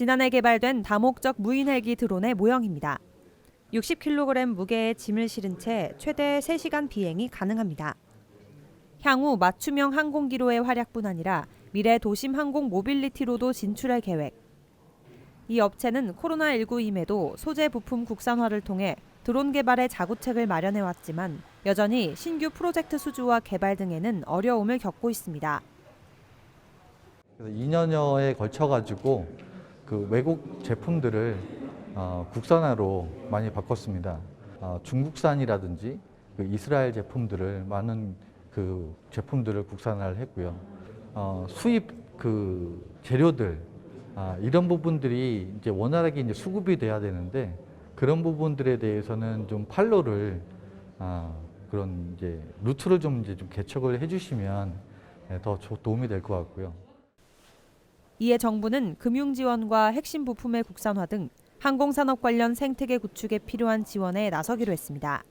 지난해 개발된 다목적 무인 헬기 드론의 모형입니다. 60kg 무게의 짐을 실은 채 최대 3시간 비행이 가능합니다. 향후 맞춤형 항공기로의 활약뿐 아니라 미래 도심 항공 모빌리티로도 진출할 계획. 이 업체는 코로나19임에도 소재 부품 국산화를 통해 드론 개발의 자구책을 마련해 왔지만 여전히 신규 프로젝트 수주와 개발 등에는 어려움을 겪고 있습니다. 그래서 2년여에 걸쳐 가지고 그 외국 제품들을 어, 국산화로 많이 바꿨습니다. 어, 중국산이라든지 그 이스라엘 제품들을 많은 그 제품들을 국산화를 했고요. 어, 수입 그 재료들 아, 이런 부분들이 이제 원활하게 이제 수급이 돼야 되는데 그런 부분들에 대해서는 좀 판로를 아, 그런 이제 루트를 좀 이제 좀 개척을 해주시면 예, 더 조- 도움이 될 것 같고요. 이에 정부는 금융 지원과 핵심 부품의 국산화 등 항공산업 관련 생태계 구축에 필요한 지원에 나서기로 했습니다.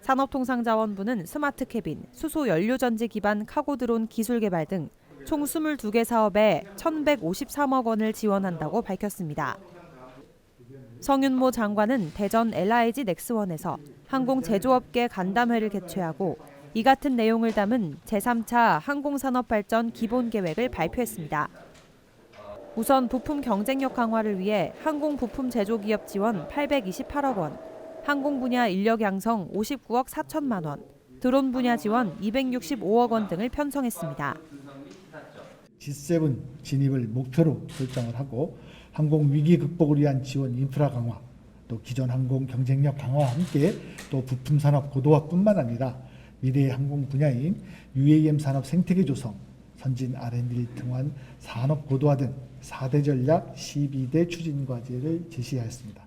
산업통상자원부는 스마트 캐빈, 수소 연료 전지 기반 카고 드론 기술 개발 등 총 22개 사업에 1,153억 원을 지원한다고 밝혔습니다. 성윤모 장관은 대전 LIG 넥스원에서 항공 제조업계 간담회를 개최하고 이 같은 내용을 담은 제3차 항공산업 발전 기본 계획을 발표했습니다. 우선 부품 경쟁력 강화를 위해 항공 부품 제조 기업 지원 828억 원, 항공 분야 인력 양성 59억 4천만 원, 드론 분야 지원 265억 원 등을 편성했습니다. G7 진입을 목표로 설정을 하고 항공 위기 극복을 위한 지원 인프라 강화, 또 기존 항공 경쟁력 강화와 함께 또 부품 산업 고도화뿐만 아니라 미래의 항공 분야인 UAM 산업 생태계 조성, 선진 R&D를 통한 산업 고도화 등 4대 전략 12대 추진 과제를 제시하였습니다.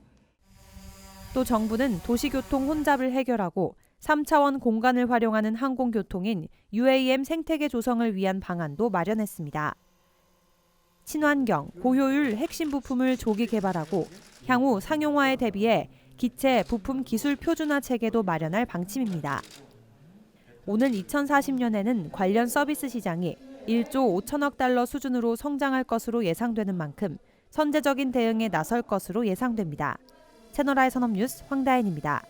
또 정부는 도시교통 혼잡을 해결하고 3차원 공간을 활용하는 항공교통인 UAM 생태계 조성을 위한 방안도 마련했습니다. 친환경, 고효율 핵심 부품을 조기 개발하고 향후 상용화에 대비해 기체 부품 기술 표준화 체계도 마련할 방침입니다. 오는 2040년에는 관련 서비스 시장이 1조 5천억 달러 수준으로 성장할 것으로 예상되는 만큼 선제적인 대응에 나설 것으로 예상됩니다. 채널I 산업뉴스 황다현입니다.